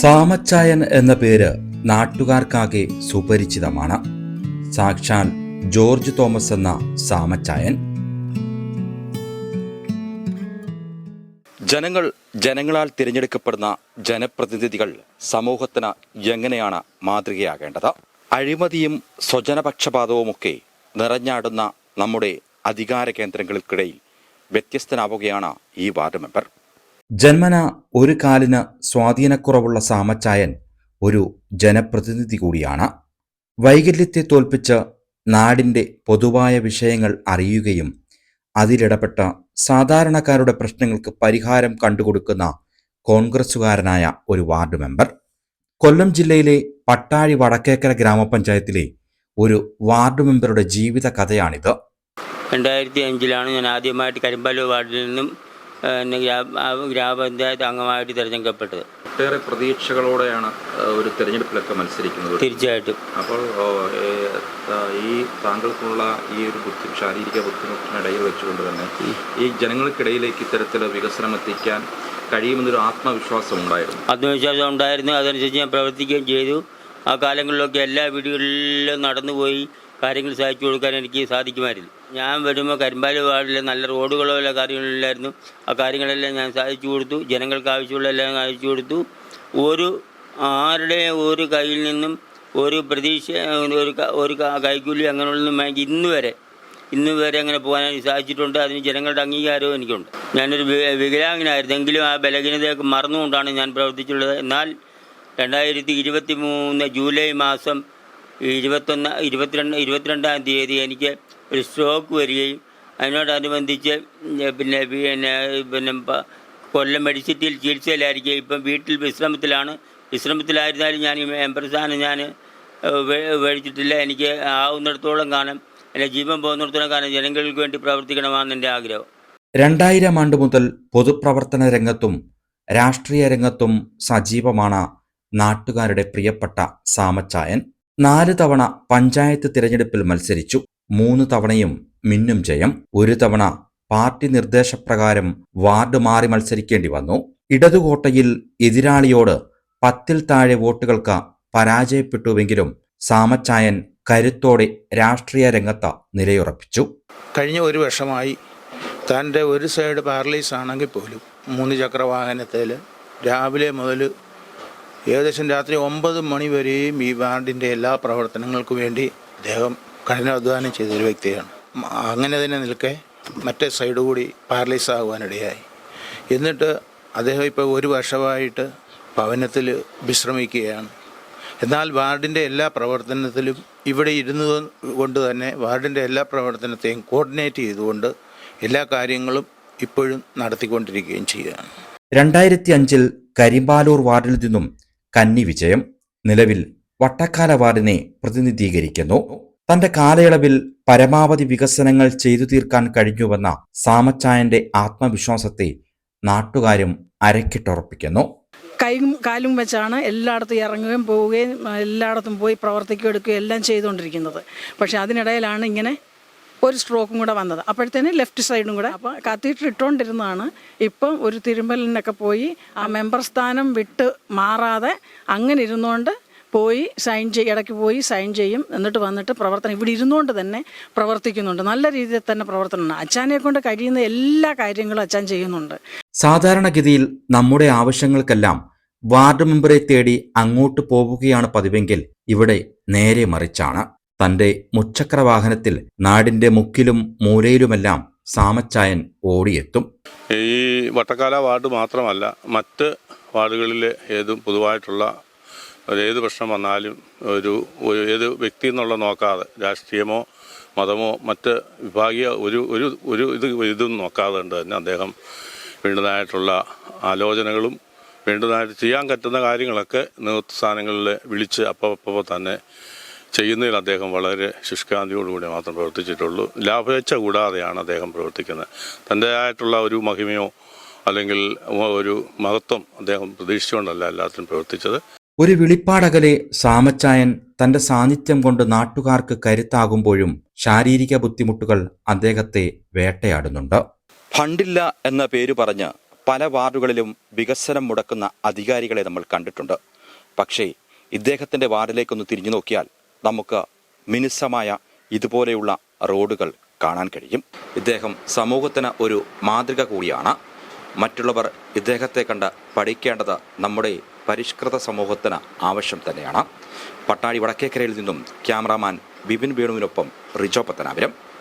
സാമച്ചായൻ എന്ന പേര് നാട്ടുകാർക്കാകെ സുപരിചിതമാണ്. സാക്ഷാൻ George Thomas എന്ന സാമച്ചായൻ. ജനങ്ങൾ ജനങ്ങളാൽ തിരഞ്ഞെടുക്കപ്പെടുന്ന ജനപ്രതിനിധികൾ സമൂഹത്തിന് എങ്ങനെയാണ് മാതൃകയാകേണ്ടത്? അഴിമതിയും സ്വജനപക്ഷപാതവുമൊക്കെ നിറഞ്ഞാടുന്ന നമ്മുടെ അധികാര കേന്ദ്രങ്ങൾക്കിടയിൽ വ്യത്യസ്തനാവുകയാണ് ഈ വാർഡ് മെമ്പർ. ജന്മന ഒരു കാലിന് സ്വാധീനക്കുറവുള്ള സാമച്ചായൻ ഒരു ജനപ്രതിനിധി കൂടിയാണ്. വൈകല്യത്തെ തോൽപ്പിച്ച് നാടിന്റെ പൊതുവായ വിഷയങ്ങൾ അറിയുകയും അതിലിടപെട്ട സാധാരണക്കാരുടെ പ്രശ്നങ്ങൾക്ക് പരിഹാരം കണ്ടുകൊടുക്കുന്ന കോൺഗ്രസുകാരനായ ഒരു വാർഡ് മെമ്പർ. കൊല്ലം ജില്ലയിലെ പട്ടാഴി വടക്കേക്കര ഗ്രാമപഞ്ചായത്തിലെ ഒരു വാർഡ് മെമ്പറുടെ ജീവിത കഥയാണിത്. രണ്ടായിരത്തി അഞ്ചിലാണ് ഞാൻ ആദ്യമായിട്ട് കരിമ്പാലൂർ വാർഡിൽ നിന്നും ഗ്രാമപഞ്ചായത്ത് അംഗമായിട്ട് തിരഞ്ഞെടുക്കപ്പെട്ടത്. ഒട്ടേറെ പ്രതീക്ഷകളോടെയാണ് ഒരു തെരഞ്ഞെടുപ്പിലൊക്കെ മത്സരിക്കുന്നത്. തീർച്ചയായിട്ടും. അപ്പോൾ ഈ താങ്കൾക്കുള്ള ഈ ഒരു ബുദ്ധി ശാരീരിക ബുദ്ധിമുട്ടിനിടയിൽ വെച്ചുകൊണ്ട് തന്നെ ഈ ജനങ്ങൾക്കിടയിലേക്ക് ഇത്തരത്തിൽ വികസനം എത്തിക്കാൻ കഴിയുമെന്നൊരു ആത്മവിശ്വാസം ഉണ്ടായിരുന്നു. ആത്മവിശ്വാസം ഉണ്ടായിരുന്നു. അതനുസരിച്ച് ഞാൻ പ്രവർത്തിക്കുകയും ചെയ്തു. ആ കാലങ്ങളിലൊക്കെ എല്ലാ വീടുകളിലും നടന്നുപോയി കാര്യങ്ങൾ സഹായിച്ചു കൊടുക്കാൻ എനിക്ക് സാധിക്കുമായിരുന്നു. ഞാൻ വരുമ്പോൾ കരിമ്പാലി വാർഡിൽ നല്ല റോഡുകളോ എല്ലാ കാര്യങ്ങളില്ലായിരുന്നു ആ കാര്യങ്ങളെല്ലാം ഞാൻ സാധിച്ചു കൊടുത്തു. ജനങ്ങൾക്ക് ആവശ്യമുള്ള എല്ലാം സാധിച്ചു കൊടുത്തു. ഒരു ആരുടെ ഒരു കയ്യിൽ നിന്നും ഒരു പ്രതീക്ഷ ഒരു ഒരു കൈക്കൂലി അങ്ങനെയുള്ളൊന്നും വാങ്ങി ഇന്ന് വരെ ഇന്ന് വരെ അങ്ങനെ പോകാൻ സാധിച്ചിട്ടുണ്ട്. അതിന് ജനങ്ങളുടെ അംഗീകാരവും എനിക്കുണ്ട്. ഞാനൊരു വി- വികലാംഗനായിരുന്നു എങ്കിലും ആ ബലഹീനതയൊക്കെ മറന്നുകൊണ്ടാണ് ഞാൻ പ്രവർത്തിച്ചുള്ളത് എന്നാൽ രണ്ടായിരത്തി ഇരുപത്തി മൂന്ന് ജൂലൈ മാസം ഇരുപത്തൊന്ന് ഇരുപത്തിരണ്ട് ഇരുപത്തിരണ്ടാം തീയതി എനിക്ക് ഒരു സ്ട്രോക്ക് വരികയും അതിനോടനുബന്ധിച്ച് പിന്നെ പിന്നെ പിന്നെ കൊല്ലം മെഡിസിറ്റിയിൽ ചികിത്സയിലായിരിക്കും ഇപ്പം വീട്ടിൽ വിശ്രമത്തിലാണ്. വിശ്രമത്തിലായിരുന്നാലും ഞാൻ ഈ എംപ്രസാനം ഞാൻ മേടിച്ചിട്ടില്ല എനിക്ക് ആവുന്നിടത്തോളം കാലം എന്റെ ജീവൻ പോകുന്നിടത്തോളം കാലം ജനങ്ങൾക്ക് വേണ്ടി പ്രവർത്തിക്കണമെന്ന് എന്റെ ആഗ്രഹം. രണ്ടായിരം ആണ്ട് മുതൽ പൊതുപ്രവർത്തന രംഗത്തും രാഷ്ട്രീയ രംഗത്തും സജീവമാണ് നാട്ടുകാരുടെ പ്രിയപ്പെട്ട സാമച്ചായൻ. നാല് തവണ പഞ്ചായത്ത് തിരഞ്ഞെടുപ്പിൽ മത്സരിച്ചു. മൂന്ന് തവണയും മിന്നും ജയം ഒരു തവണ പാർട്ടി നിർദ്ദേശപ്രകാരം വാർഡ് മാറി മത്സരിക്കേണ്ടി വന്നു. ഇടതുകോട്ടയിൽ എതിരാളിയോട് പത്തിൽ താഴെ വോട്ടുകൾക്ക് പരാജയപ്പെട്ടുവെങ്കിലും സാമച്ചായൻ കരുത്തോടെ രാഷ്ട്രീയ രംഗത്ത് നിലയുറപ്പിച്ചു. കഴിഞ്ഞ ഒരു വർഷമായി തന്റെ ഒരു സൈഡ് പാരലൈസ് ആണെങ്കിൽ പോലും മൂന്ന് ചക്ര വാഹനത്തിൽ രാവിലെ മുതൽ ഏകദേശം രാത്രി ഒമ്പത് മണി വരെയും ഈ വാർഡിന്റെ എല്ലാ പ്രവർത്തനങ്ങൾക്കു വേണ്ടി അദ്ദേഹം കഠിനാധ്വാനം ചെയ്തൊരു വ്യക്തിയാണ്. അങ്ങനെ തന്നെ നിൽക്കെ മറ്റേ സൈഡ് കൂടി പാരലൈസ് ആകുവാനിടയായി. എന്നിട്ട് അദ്ദേഹം ഇപ്പോൾ ഒരു വർഷമായിട്ട് ഭവനത്തിൽ വിശ്രമിക്കുകയാണ്. എന്നാൽ വാർഡിന്റെ എല്ലാ പ്രവർത്തനത്തിലും ഇവിടെ ഇരുന്നു കൊണ്ട് തന്നെ വാർഡിന്റെ എല്ലാ പ്രവർത്തനത്തെയും കോർഡിനേറ്റ് ചെയ്തുകൊണ്ട് എല്ലാ കാര്യങ്ങളും ഇപ്പോഴും നടത്തിക്കൊണ്ടിരിക്കുകയും ചെയ്യുകയാണ്. രണ്ടായിരത്തി അഞ്ചിൽ കരിമ്പാലൂർ വാർഡിൽ നിന്നും കന്നി വിജയം നിലവിൽ വട്ടക്കാല വാർഡിനെ പ്രതിനിധീകരിക്കുന്നു. തന്റെ കാലയളവിൽ പരമാവധി വികസനങ്ങൾ ചെയ്തു തീർക്കാൻ കഴിഞ്ഞുവെന്ന സാമച്ചായന്റെ ആത്മവിശ്വാസത്തെ നാട്ടുകാരും അരക്കിട്ടുറപ്പിക്കുന്നു. കൈയും കാലും വെച്ചാണ് എല്ലായിടത്തും ഇറങ്ങുകയും പോവുകയും എല്ലായിടത്തും പോയി പ്രവർത്തിക്കുകയും എടുക്കുകയും എല്ലാം ചെയ്തുകൊണ്ടിരിക്കുന്നത്. പക്ഷേ അതിനിടയിലാണ് ഇങ്ങനെ ഒരു സ്ട്രോക്കും കൂടെ വന്നത്. അപ്പോഴത്തേന് ലെഫ്റ്റ് സൈഡും കൂടെ അപ്പോൾ കത്തീറ്റർ ഇട്ടുകൊണ്ടിരുന്നതാണ് ഇപ്പം ഒരു തിരുമ്പലിനൊക്കെ പോയി ആ മെമ്പർ സ്ഥാനം വിട്ട് മാറാതെ അങ്ങനെ ഇരുന്നുകൊണ്ട് പോയി സൈൻ ചെയ്യും ഇടയ്ക്ക് പോയി സൈൻ ചെയ്യും. എന്നിട്ട് വന്നിട്ട് പ്രവർത്തനം ഇവിടെ ഇരുന്നുകൊണ്ട് തന്നെ പ്രവർത്തിക്കുന്നുണ്ട്. നല്ല രീതിയിൽ തന്നെ പ്രവർത്തനമാണ് അച്ഛനെ കൊണ്ട് കഴിയുന്ന എല്ലാ കാര്യങ്ങളും അച്ഛൻ ചെയ്യുന്നുണ്ട്. സാധാരണഗതിയിൽ നമ്മുടെ ആവശ്യങ്ങൾക്കെല്ലാം വാർഡ് മെമ്പറെ തേടി അങ്ങോട്ട് പോവുകയാണ് പതിവെങ്കിൽ ഇവിടെ നേരെ മറിച്ചാണ്. തന്റെ മുച്ചക്ര വാഹനത്തിൽ നാടിന്റെ മുക്കിലും മൂലയിലുമെല്ലാം സാമച്ചായൻ ഓടിയെത്തും. ഈ വട്ടക്കാല വാർഡ് മാത്രമല്ല മറ്റ് വാർഡുകളിലെ ഏതും പൊതുവായിട്ടുള്ള ഏത് പ്രശ്നം വന്നാലും ഒരു ഏത് വ്യക്തി എന്നുള്ള നോക്കാതെ രാഷ്ട്രീയമോ മതമോ മറ്റ് വിഭാഗീയ ഒരു ഒരു ഒരു ഇത് ഇതും നോക്കാതെ കൊണ്ട് തന്നെ അദ്ദേഹം വേണ്ടതായിട്ടുള്ള ആലോചനകളും വേണ്ടതായിട്ട് ചെയ്യാൻ പറ്റുന്ന കാര്യങ്ങളൊക്കെ നേതൃസ്ഥാനങ്ങളിൽ വിളിച്ച് അപ്പോൾ തന്നെ ചെയ്യുന്നതിൽ അദ്ദേഹം വളരെ ശുഷ്കാന്തിയോടുകൂടി മാത്രം പ്രവർത്തിച്ചിട്ടുള്ളൂ. ലാഭേച്ഛ കൂടാതെയാണ് അദ്ദേഹം പ്രവർത്തിക്കുന്നത്. തന്റെതായിട്ടുള്ള ഒരു മഹിമയോ അല്ലെങ്കിൽ ഒരു മഹത്വം അദ്ദേഹം പ്രതീക്ഷിച്ചുകൊണ്ടല്ല എല്ലാത്തിനും പ്രവർത്തിച്ചത്. ഒരു വിളിപ്പാടകലെ സാമച്ചായൻ തന്റെ സാന്നിധ്യം കൊണ്ട് നാട്ടുകാർക്ക് കരുത്താകുമ്പോഴും ശാരീരിക ബുദ്ധിമുട്ടുകൾ അദ്ദേഹത്തെ വേട്ടയാടുന്നുണ്ട്. ഫണ്ടില്ല എന്ന പേര് പറഞ്ഞ് പല വാർഡുകളിലും വികസനം മുടക്കുന്ന അധികാരികളെ നമ്മൾ കണ്ടിട്ടുണ്ട്. പക്ഷേ ഇദ്ദേഹത്തിന്റെ വാർഡിലേക്കൊന്ന് തിരിഞ്ഞു നോക്കിയാൽ നമുക്ക് മിനുസമായ ഇതുപോലെയുള്ള റോഡുകൾ കാണാൻ കഴിയും. ഇദ്ദേഹം സമൂഹത്തിന് ഒരു മാതൃക കൂടിയാണ്. മറ്റുള്ളവർ ഇദ്ദേഹത്തെ കണ്ട് പഠിക്കേണ്ടത് നമ്മുടെ പരിഷ്കൃത സമൂഹത്തിന് ആവശ്യം തന്നെയാണ്. പട്ടാഴി വടക്കേക്കരയിൽ നിന്നും ക്യാമറാമാൻ ബിപിൻ വേണുവിനൊപ്പം റിജോ പത്തനാപുരം.